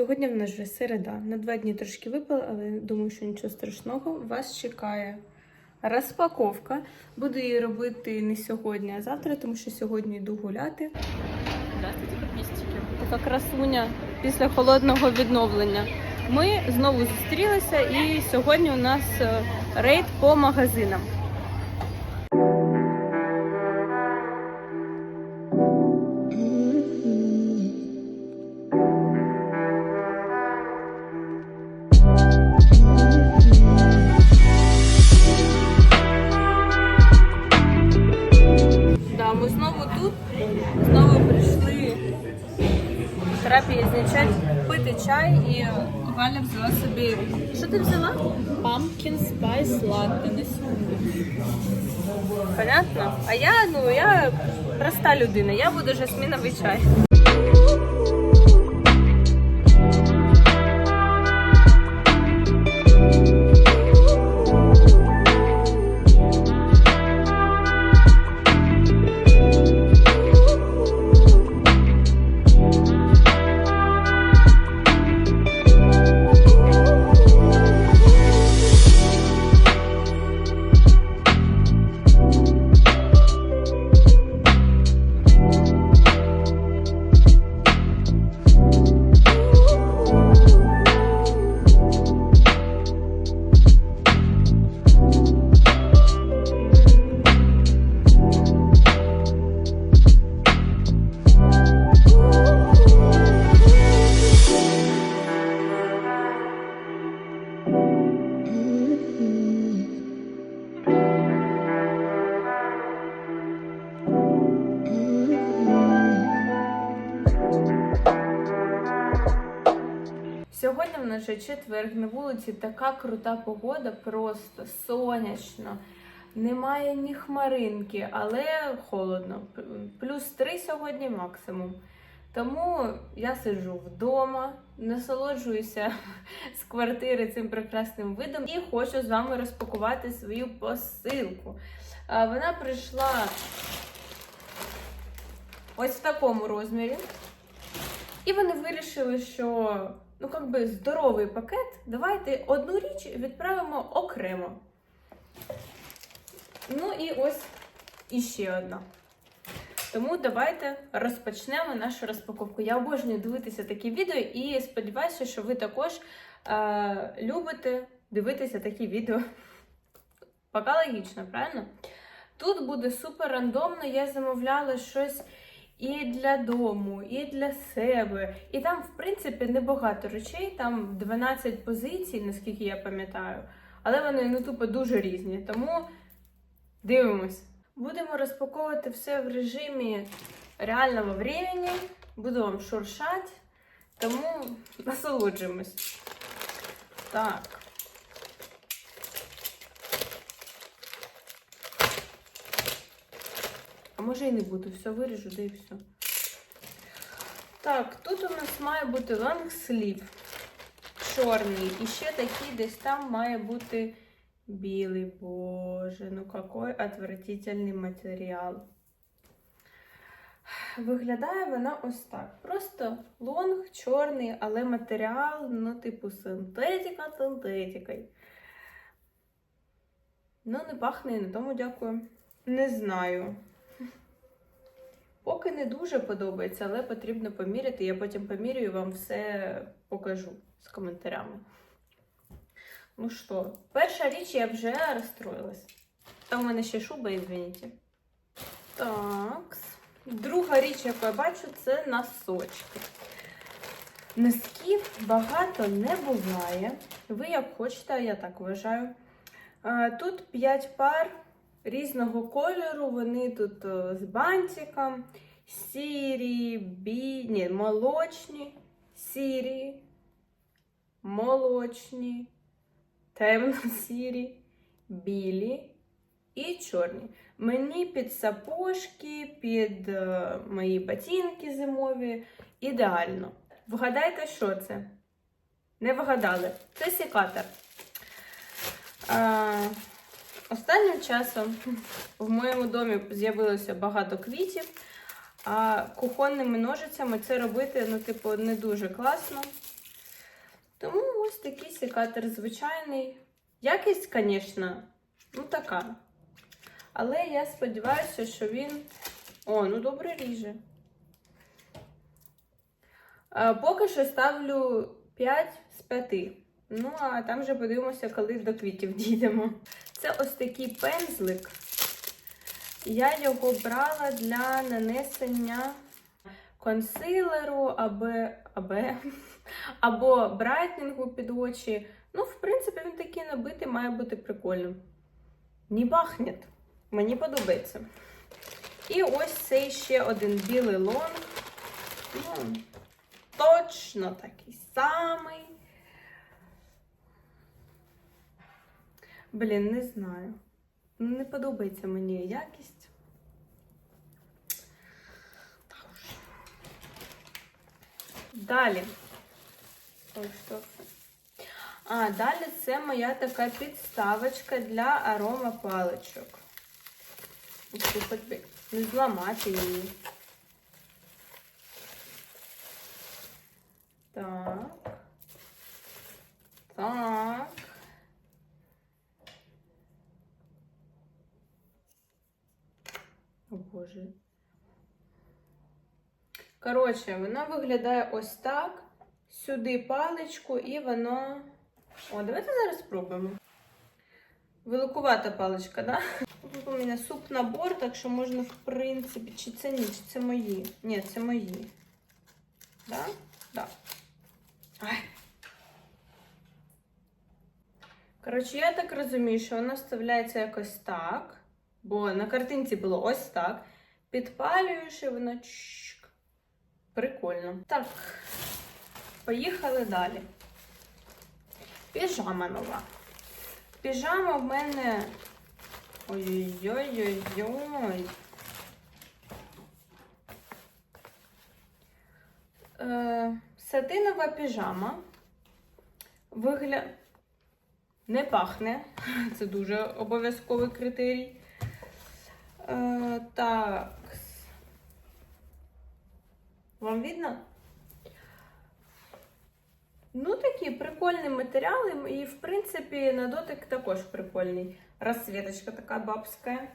Сьогодні в нас вже середа. На два дні трошки випала, але думаю, що нічого страшного. Вас чекає розпаковка. Буду її робити не сьогодні, а завтра, тому що сьогодні йду гуляти. Здравствуйте, підписчики. Така красуня після холодного відновлення. Ми знову зустрілися, і сьогодні у нас е, рейд по магазинам. Ти взяла? Pumpkin Spice Latte на секунду. Понятно? А я, ну, я проста людина, я буду жасміновий чай. Сьогодні в нас вже четверг, на вулиці така крута погода, просто сонячно. Немає ні хмаринки, але холодно. Плюс 3 сьогодні максимум. Тому я сиджу вдома, насолоджуюся з квартири цим прекрасним видом і хочу з вами розпакувати свою посилку. Вона прийшла ось в такому розмірі. І вони вирішили, що ну как би здоровий пакет. Давайте одну річ відправимо окремо. Ну і ось іще одна. Тому давайте розпочнемо нашу розпаковку. Я обожнюю дивитися такі відео і сподіваюся, що ви також е, любите дивитися такі відео. Поки логічно, правильно? Тут буде супер рандомно. Я замовляла щось і для дому, і для себе. І там, в принципі, небагато речей, там 12 позицій, наскільки я пам'ятаю. Але вони ну тупо дуже різні. Тому дивимось. Будемо розпаковувати все в режимі реального времени. Буду вам шуршати, тому насолоджуємось. Так. А може і не буду, все виріжу, да і все. Так, тут у нас має бути лонгслів чорний. І ще такий десь там має бути білий. Боже, ну який отвратительний матеріал. Виглядає вона ось так. Просто лонг чорний, але матеріал, ну, типу, синтетика синтетикою. Ну, не пахне і на тому дякую. Не знаю. Поки не дуже подобається, але потрібно поміряти. Я потім поміряю і вам все покажу з коментарями. Ну що, перша річ я вже розстроїлась. Там у мене ще шуба, извините. Так. Друга річ, яку я бачу, це носочки. Носків багато не буває. Ви як хочете, я так вважаю. Тут 5 пар різного кольору. Вони тут е, з бантиком, сірі, бі... Ні, молочні, сірі, молочні, темно-сірі, білі і чорні. Мені під сапожки, під е, мої ботинки зимові ідеально. Вгадайте, що це? Не вгадали. Це секатор. А, останнім часом в моєму домі з'явилося багато квітів, а кухонними ножицями це робити, ну, типу, не дуже класно. Тому ось такий секатор звичайний. Якість, звісно, ну така. Але я сподіваюся, що він. О, ну добре ріже. Е, Поки що ставлю 5 з 5. Ну, а там вже подивимося, коли до квітів дійдемо. Це ось такий пензлик. Я його брала для нанесення консилеру або, або, або брайтнингу під очі. Ну, в принципі, він такий набитий, має бути прикольним. Не бахне. Мені подобається. І ось цей ще один білий лонг. Ну, точно такий самий. Блін, не знаю. Ну, Не подобається мені якість. Далі. А, далі це моя така підставочка для арома паличок. Не зламати її. Так. Так. О Боже. Коротше, вона виглядає ось так. Сюди паличку і воно. О, давайте зараз спробуємо. Великувата паличка, да? Тут у мене суп набор, так що можна, в принципі, чи це ні, чи це мої. Ні, це мої. Да? Да. Ай. Коротше, я так розумію, що вона вставляється якось так. Бо на картинці було ось так. Підпалюєш і воно. Прикольно. Так, поїхали далі. Піжама нова. Піжама в мене. Ой-ой-ой-ой-ой. Е, сатинова піжама. Вигля... Не пахне. Це дуже обов'язковий критерій. Е, так. Вам видно? Ну, такі прикольні матеріали, і, в принципі, на дотик також прикольний. Розсвіточка така бабська.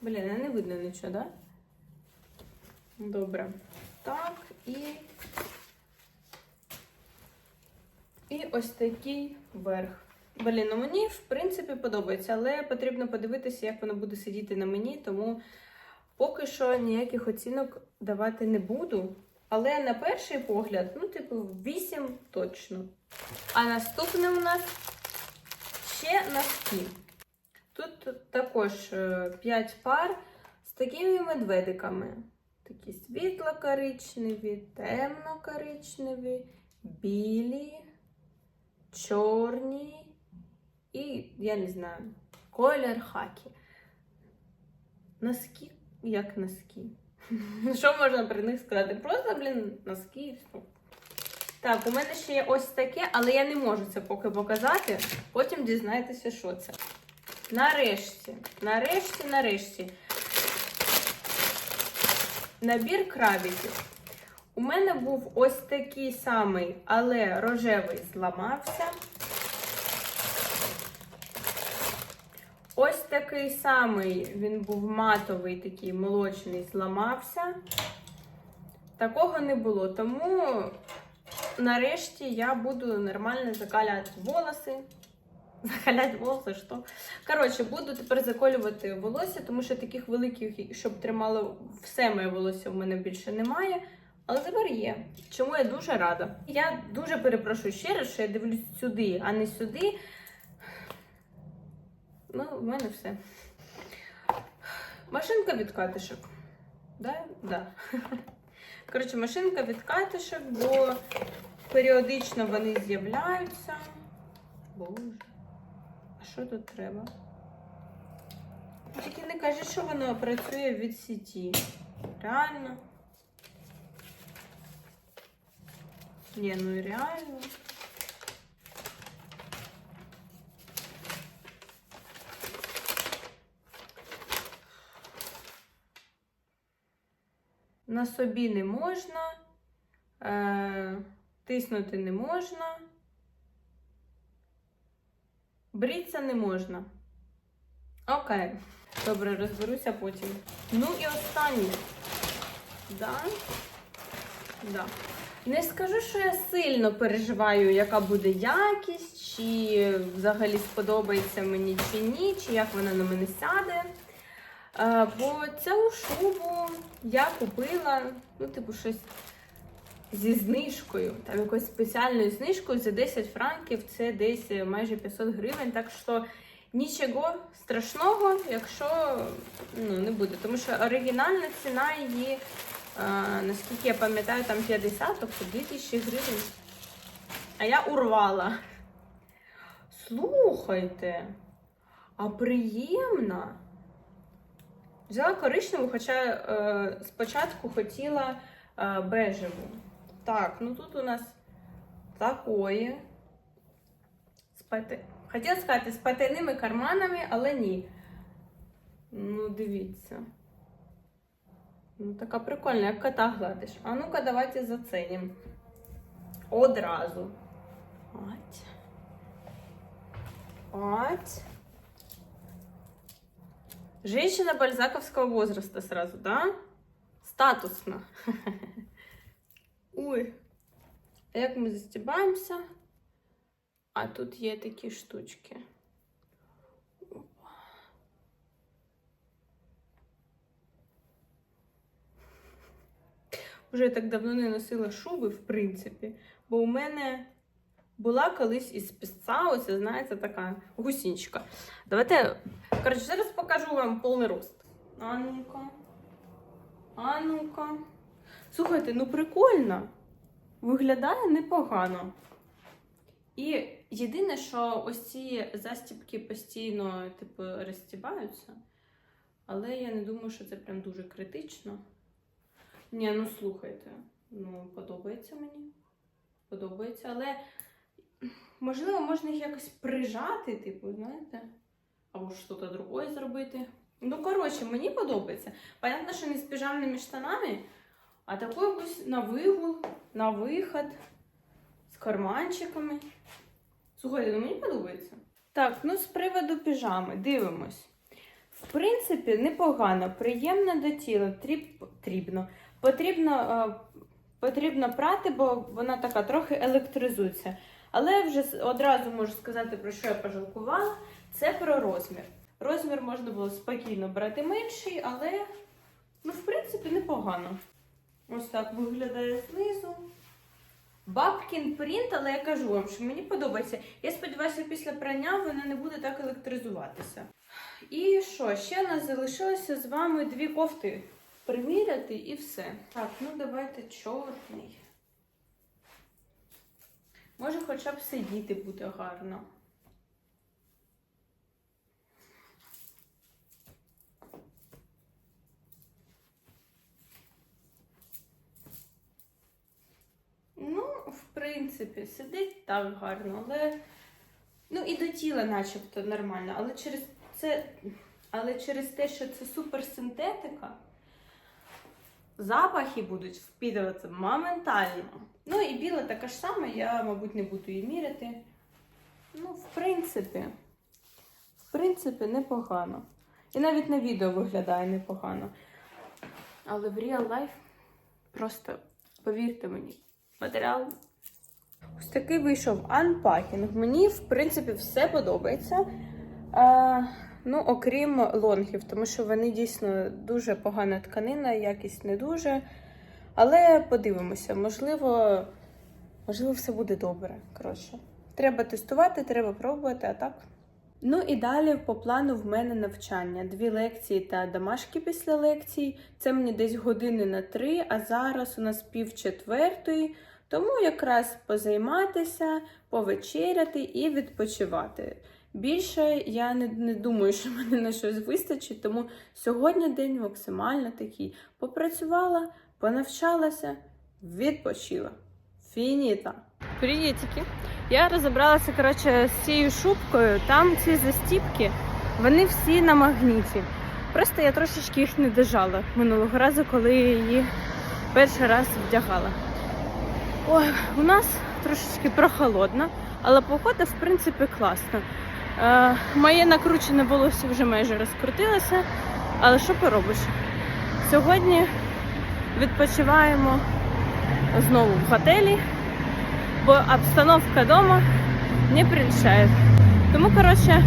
Блін, не видно нічого, да? Добре. Так, і. І ось такий верх. Блін, ну мені, в принципі, подобається, але потрібно подивитися, як воно буде сидіти на мені, тому поки що ніяких оцінок давати не буду. Але на перший погляд, ну, типу, 8 точно. А наступне у нас ще носки. Тут також 5 пар з такими медведиками. Такі світло-коричневі, темно-коричневі, білі, чорні і, я не знаю, колір хакі. Носки як носки. Що можна про них сказати? Просто, блін, носки і все. Так, у мене ще є ось таке, але я не можу це поки показати. Потім дізнаєтеся, що це. Нарешті, нарешті, нарешті. Набір крабіків. У мене був ось такий самий, але рожевий зламався. Ось такий самий, він був матовий, такий молочний, зламався. Такого не було. Тому нарешті я буду нормально закаляти волоси. Закаляти волоси, що? Коротше, буду тепер заколювати волосся, тому що таких великих, щоб тримало все моє волосся, в мене більше немає. Але тепер є. Чому я дуже рада. Я дуже перепрошую ще раз, що я дивлюсь сюди, а не сюди. Ну, в мене все. Машинка від катишок. Да? Да. Коротше, машинка від катишок, бо періодично вони з'являються. Боже. А що тут треба? Тільки не кажи, що воно працює від сіті. Реально. Ні, ну реально. На собі не можна, е, тиснути не можна. Бріться не можна. Окей. Добре, розберуся потім. Ну і останнє. Да? Да. Не скажу, що я сильно переживаю, яка буде якість, чи взагалі сподобається мені чи ні, чи як вона на мене сяде. Е, бо цю шубу я купила, ну, типу, щось зі знижкою, там якоюсь спеціальною знижкою за 10 франків, це десь майже 500 гривень. Так що нічого страшного, якщо ну, не буде. Тому що оригінальна ціна її, е, наскільки я пам'ятаю, там 50, тобто 2000 гривень. А я урвала. Слухайте, а приємна. Взяла коричневу, хоча е, спочатку хотіла е, бежеву. Так, ну тут у нас такої. Пати... Хотіла сказати з потайними карманами, але ні. Ну, дивіться. Ну, така прикольна, як кота гладиш. А ну-ка, давайте заценимо. Одразу. Ать. Ать. Женщина бальзаковского возраста сразу, да? Статусно. Ой. Як ми застібаємося? А тут є такі штучки. Уже я так давно не носила шуби, в принципі, бо у мене була колись із пісца, оце, знаєте, така гусінчика. Давайте, коротше, зараз покажу вам повний рост. А ну-ка. А ну-ка. Слухайте, ну прикольно. Виглядає непогано. І єдине, що ось ці застібки постійно, типу, розстібаються. Але я не думаю, що це прям дуже критично. Ні, ну слухайте, ну подобається мені. Подобається, але можливо, можна їх якось прижати, типу, знаєте, або щось другое зробити. Ну, коротше, мені подобається. Понятно, що не з піжамними штанами, а такою якось на вигул, на виход, з карманчиками. Слухайте, ну мені подобається. Так, ну з приводу піжами, дивимось. В принципі, непогано, приємно до тіла, тріб... потрібно. Потрібно, е, потрібно прати, бо вона така трохи електризується. Але вже одразу можу сказати, про що я пожалкувала. Це про розмір. Розмір можна було спокійно брати менший, але, ну, в принципі, непогано. Ось так виглядає знизу. Бабкін принт, але я кажу вам, що мені подобається. Я сподіваюся, після прання вона не буде так електризуватися. І що? Ще нас залишилося з вами дві кофти приміряти і все. Так, ну давайте чорний. Може, хоча б сидіти буде гарно. Ну, в принципі, сидить так гарно, але. Ну, і до тіла начебто нормально. Але через це. Але через те, що це суперсинтетика, запахи будуть впітуватися моментально. Ну і біла така ж сама, я, мабуть, не буду її міряти. Ну, в принципі, в принципі, непогано. І навіть на відео виглядає непогано. Але в real life просто повірте мені, матеріал. Ось такий вийшов анпакінг. Мені, в принципі, все подобається. А, ну, окрім лонгів, тому що вони дійсно дуже погана тканина, якість не дуже. Але подивимося, можливо, можливо, все буде добре. Коротше, треба тестувати, треба пробувати, а так. Ну і далі по плану в мене навчання. Дві лекції та домашки після лекцій. Це мені десь години на три, а зараз у нас пів четвертої. Тому якраз позайматися, повечеряти і відпочивати. Більше я не, не думаю, що мене на щось вистачить, тому сьогодні день максимально такий. Попрацювала, понавчалася, відпочила. Фініта. Привітики! Я розібралася коротше, з цією шубкою. Там ці застіпки, вони всі на магніті. Просто я трошечки їх не дожала минулого разу, коли її перший раз вдягала. Ой, у нас трошечки прохолодно, але погода, в принципі, класна. Е, моє накручене волосся вже майже розкрутилося, але що поробиш? Сьогодні відпочиваємо знову в готелі, бо обстановка вдома не прельщає. Тому, коротше,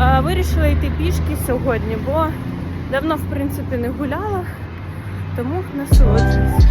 е, вирішила йти пішки сьогодні, бо давно, в принципі, не гуляла, тому насолоджуюсь.